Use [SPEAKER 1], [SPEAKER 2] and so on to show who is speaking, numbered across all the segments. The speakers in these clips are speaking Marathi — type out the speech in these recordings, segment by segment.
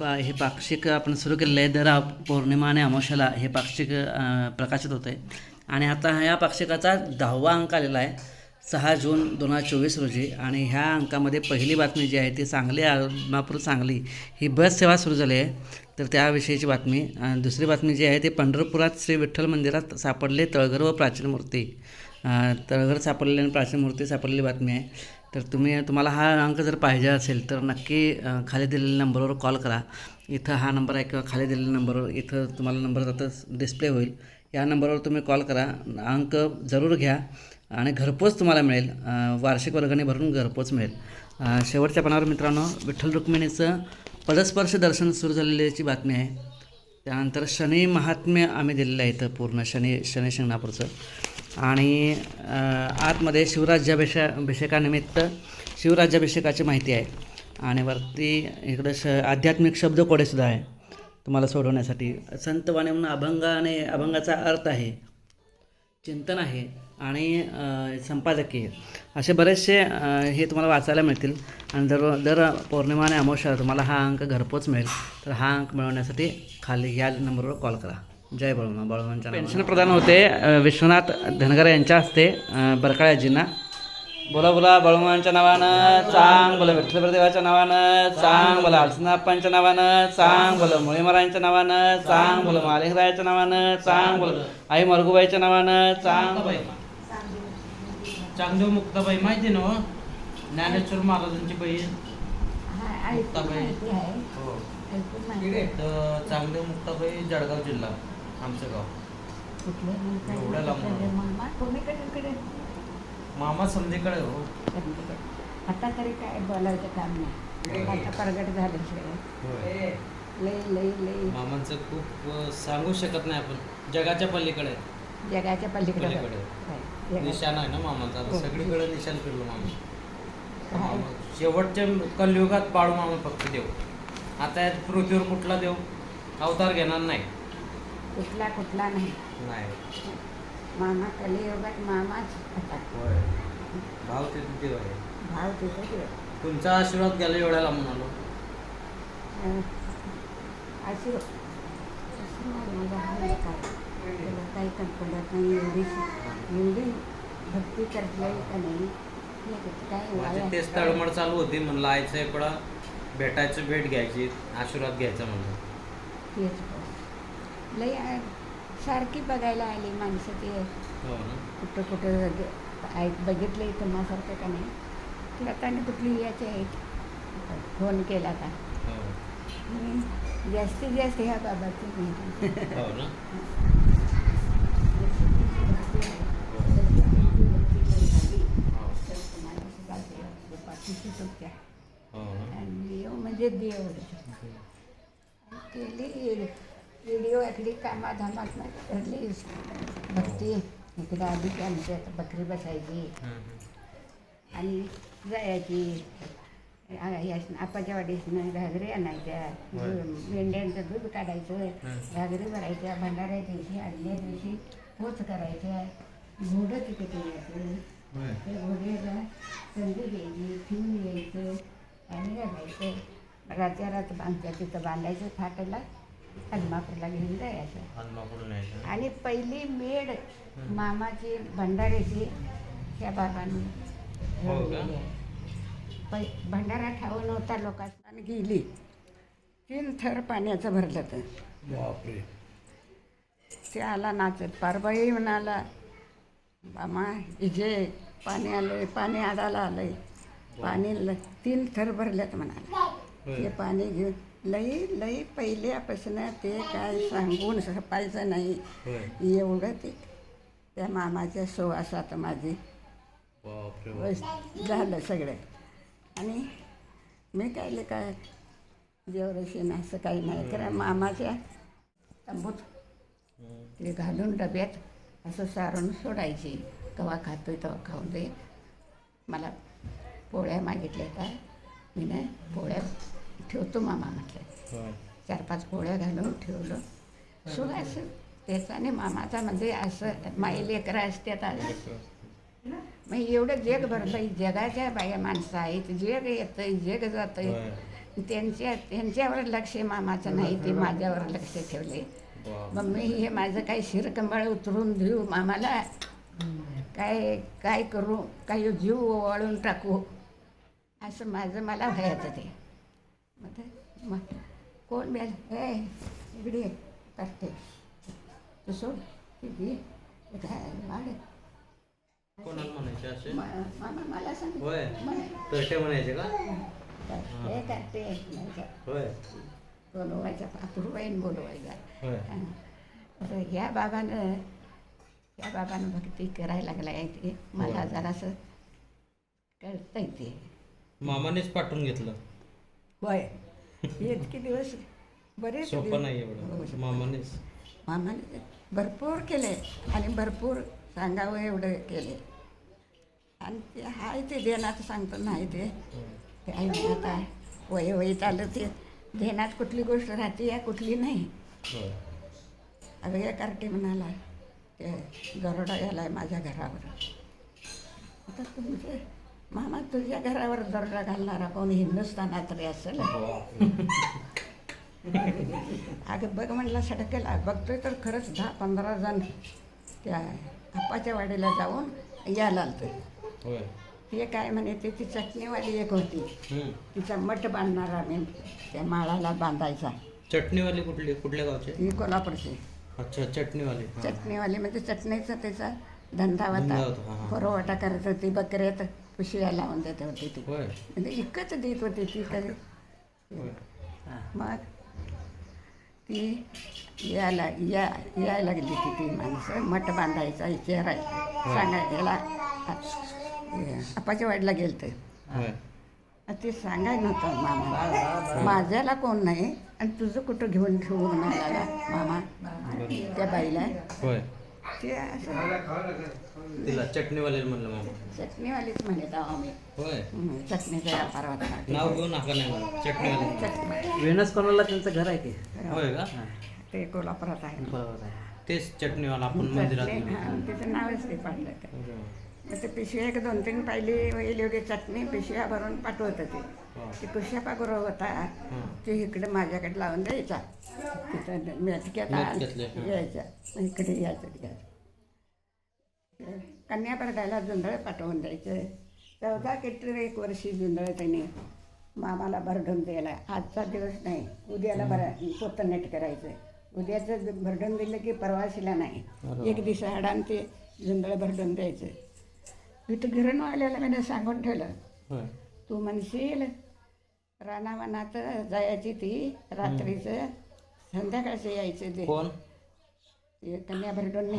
[SPEAKER 1] हा हे पाक्षिक आपण सुरू केलेलं आहे दर पौर्णिमा आणि अमावश्याला हे पाक्षिक प्रकाशित होतं आहे आणि आता ह्या पाक्षिकाचा दहावा अंक आलेला आहे. सहा जून दोन हजार चोवीस रोजी आणि ह्या अंकामध्ये पहिली बातमी जी आहे ती सांगली आदमापूर सांगली ही बस सेवा सुरू झाली आहे. तर त्याविषयीची बातमी दुसरी बातमी जी आहे ती पंढरपुरात श्री विठ्ठल मंदिरात सापडले तळघर व प्राचीन मूर्ती. तळघर सापडलेली आणि प्राचीन मूर्ती सापडलेली बातमी आहे. तर तुम्ही तुम्हाला हा अंक जर पाहिजे असेल तर नक्की खाली दिलेल्या नंबरवर कॉल करा. इथं हा नंबर आहे किंवा खाली दिलेल्या नंबरवर इथं तुम्हाला नंबर आता डिस्प्ले होईल. या नंबरवर तुम्ही कॉल करा. अंक जरूर घ्या. आणि घरपोच तुम्हाला मिळेल. वार्षिक वर्गणी भरून घरपोच मिळेल. शेवटच्या पानावर मित्रांनो विठ्ठल रुक्मिणीचं पदस्पर्श दर्शन सुरू झालेल्याची बातमी आहे. त्यानंतर शनी महात्म्य आम्ही दिलेलं आहे इथं पूर्ण शनी शनी शिंगणापूरचं. आणि आतमध्ये शिवराज्याभिषे अभिषेकानिमित्त शिवराज्याभिषेकाची माहिती आहे. आणि वरती इकडं श आध्यात्मिक शब्दकोडेसुद्धा आहे. तुम्हाला सोडवण्यासाठी. संतवाणी म्हणून अभंग आणि अभंगाचा अर्थ आहे. चिंतन आहे. आणि संपादकीय. असे बरेचसे हे तुम्हाला वाचायला मिळतील. आणि दर दर पौर्णिमा आणि अमावस्याला तुम्हाला हा अंक घरपोच मिळेल. तर हा अंक मिळवण्यासाठी खाली या नंबरवर कॉल करा. जय बळमा बळवंच्या पेन्शन प्रदान होते विश्वनाथ धनगर यांच्या हस्ते बरकाळ्याजींना. बोला बोला बळवंच्या नावानं चांग बोला विठ्ठलप्रदेवाच्या नावानं चांग बोला अलसनाप्पांच्या नावानं चांग बोला मुळीमरायांच्या नावानं चांग बोला मालिकरायाच्या नावानं चांग बोला आई मरगुबाईच्या नावानं चांग बोला.
[SPEAKER 2] चांगदेव मुक्ताबाई माहिती ना हो? ज्ञानेश्वर महाराजांची बहीण. मुक्ताबाई. हो. तर चांगदेव मुक्ताबाई जळगाव जिल्हा आमचं गाव. लांब मामा? समधीकडे हो.
[SPEAKER 3] आता तरी काय बोलायचं काम नाही. आता प्रगट झालं सगळं. लई लई लई.
[SPEAKER 2] मामांचं खूप अं, सांगू शकत नाही आपण. जगाच्या पलीकडे.
[SPEAKER 3] जगाच्या पलीकडे.
[SPEAKER 2] पलीकडे.
[SPEAKER 3] आहे.
[SPEAKER 2] निशाण आहे ना मामाचा? आता
[SPEAKER 3] हो.
[SPEAKER 2] सगळीकडे निशाण फिरलो मामा. शेवटच्या कलियुगात बाळू मामा फक्त देव. आता यात पृथ्वीवर कुठला देव? अवतार घेणार नाही.
[SPEAKER 3] कुठला कुठला नाही.
[SPEAKER 2] नाही.
[SPEAKER 3] मामा कलियुगात मामाच
[SPEAKER 2] होय. भाव ते देव आहे.
[SPEAKER 3] भाव तिथं देव.
[SPEAKER 2] तुमचा आशीर्वाद घ्यायला एवढ्या लांबून आलो.
[SPEAKER 3] अं, माझा काय त्याला काही कल्पनात नाही एवढी एवढी भक्ती करता का नाही हे काय वाया-
[SPEAKER 2] तेच तळमळ चालू होती म्हणलं आयचं इकडं भेटायचं भेट घ्यायची आशीर्वाद घ्यायचा म्हणलं.
[SPEAKER 3] तेच. लई सारखी बघायला आली माणसं ते.
[SPEAKER 2] हो
[SPEAKER 3] कुठं कुठं ऐक बघितलं तुम्हासारखं का नाही? ते आता कुठली याचे आहेत फोन केला का?
[SPEAKER 2] हो.
[SPEAKER 3] जास्तीत जास्त ह्या बाबाची माहिती
[SPEAKER 2] हो ना हो. ना
[SPEAKER 3] आणि देव म्हणजे देव केली व्हिडिओ आपली कामाधामात करली भक्ती इकडे आधी आमची आता बकरी बसायची. आणि जायची. आपाच्या वाडीसनं घागरी आणायच्या. मेंढ्यांचं दूध काढायचं.
[SPEAKER 2] हं.
[SPEAKER 3] घागरी भरायच्या भंडाऱ्या दिवशी आदल्या दिवशी पोच करायच्या. घोडं तिकडे यायचं
[SPEAKER 2] होय.
[SPEAKER 3] त्या घोड्याला संधी घ्यायची ठेवून यायचं आणि रात आमच्या तिथं बांधायचं फाटाला हनुमापूरला घेऊन जायचं? आणि पहिली मेड मामाची भंडाऱ्याची त्या बाबांनी
[SPEAKER 2] हो का?
[SPEAKER 3] ठेवलेली आहे. पै भंडारा ठाऊन नव्हता लोकांना गेली तीन थर पाण्याचं भरलं तर
[SPEAKER 2] बापरे
[SPEAKER 3] ते आला नाचत पारबाई म्हणाला मामा इजे पाणी आलंय पाणी आडाला आलंय. पाणी ल- तीन थर भरल्यात म्हणाला.
[SPEAKER 2] होय.
[SPEAKER 3] ते पाणी घेऊन लई लई पहिल्यापासून ते काय सांगून सपायचं नाही. एवढं ते त्या मामाच्या सुवासात माझी झालं सगळं. आणि मी काय काय देवरशीन असं काही नाही. कारण मामाच्या तंबूत ते घालून डब्यात असं सारून सोडायची. कवा खातोय तेव्हा खाऊन दे. मला पोळ्या मागितल्या का? मी नाही पोळ्या ठेवतो मामा म्हटलं. चार पाच पोळ्या घालून ठेवलं. सुहास त्याच्याने मामाचा म्हणजे असं माई लेकरं असतात मग एवढं जग भरलं जगाच्या बाया माणसं आहेत. जग येतंय जग जातंय. त्यांच्या त्यांच्यावर लक्ष मामाचं नाही. ते माझ्यावर लक्ष ठेवले
[SPEAKER 2] बाप.
[SPEAKER 3] मग मी हे माझं काही शिरकंबाळ उतरून देऊ? मामाला काय काय करू? काही जीव ओवाळून टाकू? असं माझं मला व्हायचं ते. मग कोण बेल हे इकडे करते. तू सोड ती घे, ते काय वाढ.
[SPEAKER 2] कोणाला म्हणायचे असे?
[SPEAKER 3] मा- मामा मला सांग.
[SPEAKER 2] होय. तसे म्हणायचे का?
[SPEAKER 3] हे करते?
[SPEAKER 2] होय.
[SPEAKER 3] बोलवायचा अपूर्वाईन बोलवायचा
[SPEAKER 2] होय.
[SPEAKER 3] तर ह्या बाबानं या बाबानं भक्ती करायला लागला आहे ते. मला जरासं कळतंय ते.
[SPEAKER 2] मामानेच पाठवून घेतलं.
[SPEAKER 3] होय. इतके दिवस बरेच
[SPEAKER 2] सोपं नाही एवढं. मामानेच.
[SPEAKER 3] मामाने भरपूर केले आणि भरपूर सांगावं एवढं केले. आणि ते हाय ते देण्यात सांगतो नाही ते. आता वय वय चाललं ते. ध्यानात कुठली गोष्ट राहते या कुठली नाही.
[SPEAKER 2] होय.
[SPEAKER 3] अगं या कार्टे म्हणाला ते गरोडा यालाय माझ्या घरावर. आता तुमचे मामा तुझ्या घरावर दरोडा घालणारा कोण? हिंदुस्थानात रे असेल. अगं बघ म्हणला सडकेला. बघतोय तर खरंच दहा पंधरा जण त्या आप्पाच्या वाडीला जाऊन यायला आलतं
[SPEAKER 2] होय.
[SPEAKER 3] हे काय म्हणे ते ती चटणीवाली एक होती.
[SPEAKER 2] हम्म.
[SPEAKER 3] तिचा मठ बांधणारा मी त्या माळाला बांधायचा.
[SPEAKER 2] चटणीवाले कुठले कुठल्या गावचे?
[SPEAKER 3] ही कोल्हापूरची.
[SPEAKER 2] अच्छा चटणीवाले. हा.
[SPEAKER 3] चटणीवाली म्हणजे चटणीचा त्याचा धंदा
[SPEAKER 2] धंदा
[SPEAKER 3] होता
[SPEAKER 2] होता, हा, हा.
[SPEAKER 3] पुरवठा करत होती बकऱ्यात पिशव्या लावून देत होती ती.
[SPEAKER 2] होय.
[SPEAKER 3] म्हणजे इकत देत होती ती कधी
[SPEAKER 2] होय.
[SPEAKER 3] मग ती यायला या यायला लागली ती ती माणसं. मठ बांधायचा चेहरा सांगा याला आपाच्या वाडीला गेलं तर
[SPEAKER 2] होय
[SPEAKER 3] ते सांगाय नव्हतं मामा. माझ्याला कोण नाही आणि तुझं कुठं घेऊन ठेवून नाही आला मामा त्या बाईला.
[SPEAKER 2] होय.
[SPEAKER 3] ते असं
[SPEAKER 2] तिला चटणीवाले म्हणलं मामा.
[SPEAKER 3] चटणीवालीच म्हणत आहो आम्ही
[SPEAKER 2] होय.
[SPEAKER 3] हं, चटणीचा व्यापार होता.
[SPEAKER 2] नाव घेऊ नका नाही मला चटणीवाले.
[SPEAKER 3] चटणी
[SPEAKER 1] वेणस कोणाला त्यांचं घर आहे की?
[SPEAKER 2] होय का?
[SPEAKER 3] ते कोल्हापुरात आहे.
[SPEAKER 2] तेच चटणीवाला आपण मंदिरात.
[SPEAKER 3] हां, तिचं नावच ते पाडलं. ते.
[SPEAKER 2] होय.
[SPEAKER 3] मग ते पिशव्या एक दोन तीन पाहिली होईल एवढी चटणी पिशव्या भरून पाठवत होते. ते गुरु होता. ते इकडे माझ्याकडे लावून द्यायचा. तिथं मेटक्यात. यायचा इकडे यायचं तिकडे कन्या बरडायला जुंधळ पाठवून द्यायचं. चौदा किती एक वर्षी जुंधळ त्यांनी मामाला भरडून द्यायला आजचा दिवस नाही. उद्याला बरं पोतं नेट करायचं उद्याचं भरडून दिलं की परवाशीला नाही. एक दिवस आडान ते जुंधळ भरडून द्यायचं. इथं गिरणवाल्याला मी सांगून ठेवलं. तू म्हणशील रानावनात जायची ती रात्रीचं संध्याकाळचं यायचं ते. कन्या भरडून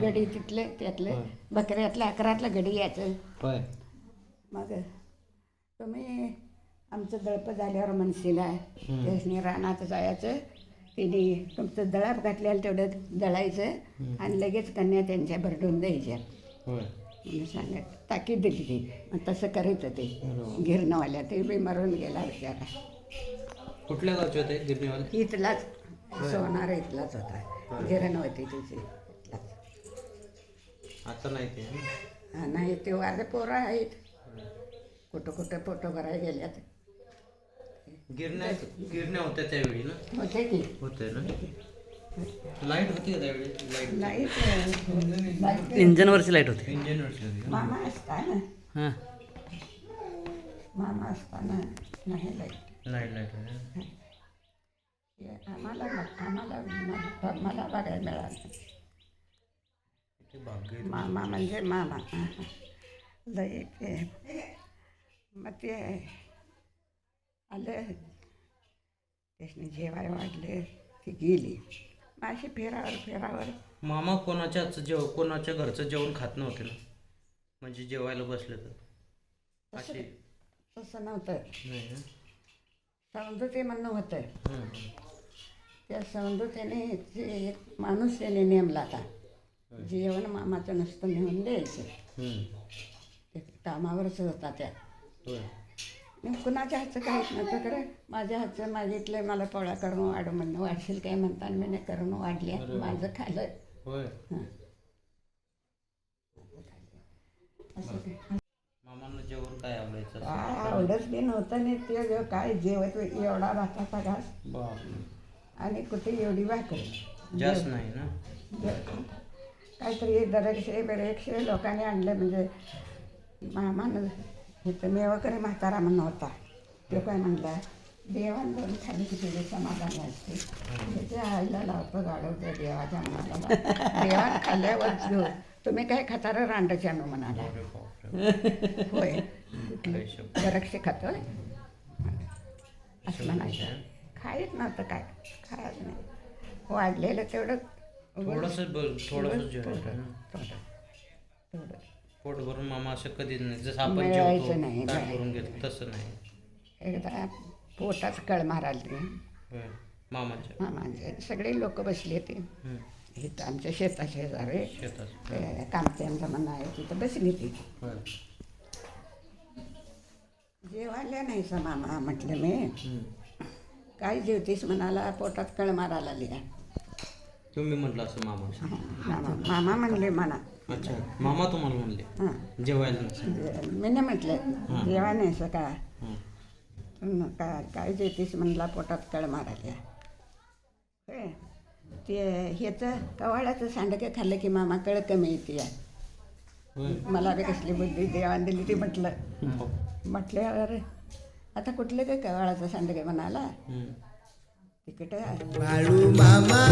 [SPEAKER 3] गडी तिथले त्यातले. बकऱ्यातलं अकरातलं गडी यायचं. मग तुम्ही आमचं दळप झाल्यावर म्हणशील त्यासनी रानात जायचं. तिने तुमचं दळाप घातल्याला तेवढं दळायचं आणि लगेच कन्या त्यांच्या भरडून द्यायच्या. म्हणून सांगत ताकीद दिली ती. मग तसं करायचं ते. गिरणवाल्या ते बी मरून गेला बिचारा
[SPEAKER 2] कुठल्या गावचे होते गिरणीवाले?
[SPEAKER 3] इथलाच. सोनार इथलाच होता. गिरण होती तिची
[SPEAKER 2] आता नाही ते.
[SPEAKER 3] हा, नाही ते वारे पोरं आहेत. कुठं कुठं फोटो करायला गेल्यात.
[SPEAKER 2] गिरण्या गिरण्या होत्या त्यावेळी ना?
[SPEAKER 3] होते की.
[SPEAKER 2] होते ना? लाइट होती त्यावेळी?
[SPEAKER 3] लाइट लाइट
[SPEAKER 1] इंजनवरची लाइट होती.
[SPEAKER 2] इंजिन होती
[SPEAKER 3] मामा असताना.
[SPEAKER 1] हां.
[SPEAKER 3] मामा असताना नाही लाइट
[SPEAKER 2] लाइट लाइट होती.
[SPEAKER 3] हे आम्हाला आम्हाला मला मला बघायला मिळालं मामा म्हणजे मामा. लई ते मग ते आलं. त्याने जेवाय वाढले. ती गेली. अशी फेरावर फेरावर.
[SPEAKER 2] मामा कोणाच्याच जेव कोणाच्या घरचं जेवण खात नव्हते ना? म्हणजे जेवायला बसले तर. असे
[SPEAKER 3] तसं नव्हतं.
[SPEAKER 2] नाही ना?
[SPEAKER 3] सौंदते म्हणणं होतं
[SPEAKER 2] हं.
[SPEAKER 3] त्या सौंदतेने ते एक माणूस त्याने नेमला होता जेवण मामाचं नसतं नेऊन द्यायचं.
[SPEAKER 2] हं.
[SPEAKER 3] ते कामावरच होता त्या.
[SPEAKER 2] होय.
[SPEAKER 3] मी कुणाच्या हातचं काहीच नव्हतं खरं. माझ्या हातचं मागितलं मला पोळा करून वाढ म्हणणं वाढशील काय म्हणताना मी नाही करून वाढल्या. माझं खाल्लं. हं. असं काय?
[SPEAKER 2] मामांना जेवण काय आवडायचं?
[SPEAKER 3] काय आवडत बी नव्हतं नाही ते काय जेवत एवढा भाताचा घास. आणि कुठे एवढी भाकरी?
[SPEAKER 2] जास्त नाही ना?
[SPEAKER 3] काहीतरी दरेकशे बरेकशे लोकांनी आणलं म्हणजे मामानं इथं मेवकरी म्हातारा म्हणून होता. तो काय म्हणला देवान दोन खाली किती समाधान असते त्याच्या आईला लावतो गाडवतो देवाच्या मनाला देवान खाल्ल्यावर घेऊ. तुम्ही काय खातारा? रांडाच्या नो म्हणाला. होय. दरक्षे खातोय? असं म्हणायचं. खायच नव्हतं काय. खायच नाही. वाढलेलं तेवढं
[SPEAKER 2] थोडंसं थोडंसं पोट भरून मामा असं कधीच नाही. जसं आपण जेवतो
[SPEAKER 3] नाही,
[SPEAKER 2] ताट
[SPEAKER 3] नाही.
[SPEAKER 2] भरून घेतो तसं नाही.
[SPEAKER 3] एकदा पोटात कळ माराली
[SPEAKER 2] होय. मामाच्या.
[SPEAKER 3] मामांचे सगळे लोक बसले होते. इथं आमच्या शेता शेजारी
[SPEAKER 2] शेतात
[SPEAKER 3] ते कामत्यांचं म्हणणं आहे तिथं बसली ती
[SPEAKER 2] होय.
[SPEAKER 3] जेवायला नाही सा मामा म्हटलं मी. काय जेवतीस म्हणाला पोटात कळ मारायला लिहा
[SPEAKER 2] तुम्ही म्हटलं असं मामा
[SPEAKER 3] मामा मामा म्हणले म्हणा
[SPEAKER 2] अच्छा. मामा तुम्हाला म्हणले.
[SPEAKER 3] हां.
[SPEAKER 2] जेवायला नसेल
[SPEAKER 3] मी नाही म्हटलं जेवा नाही असं का
[SPEAKER 2] हं.
[SPEAKER 3] न- का काय जेवतीस म्हणला पोटात कळ मारायला. होय ते ह्याचं कवाळाचं सांडकं खाल्लं की मामा कळ कमी येते.
[SPEAKER 2] होय.
[SPEAKER 3] मला बी कसली बुद्धी देवान दिली ती म्हटलं.
[SPEAKER 2] हो.
[SPEAKER 3] म्हटल्यावर आता कुठलं काय कवाळाचं सांडगे म्हणाला?
[SPEAKER 2] हं.
[SPEAKER 3] तिकीट
[SPEAKER 4] बाळू मामा.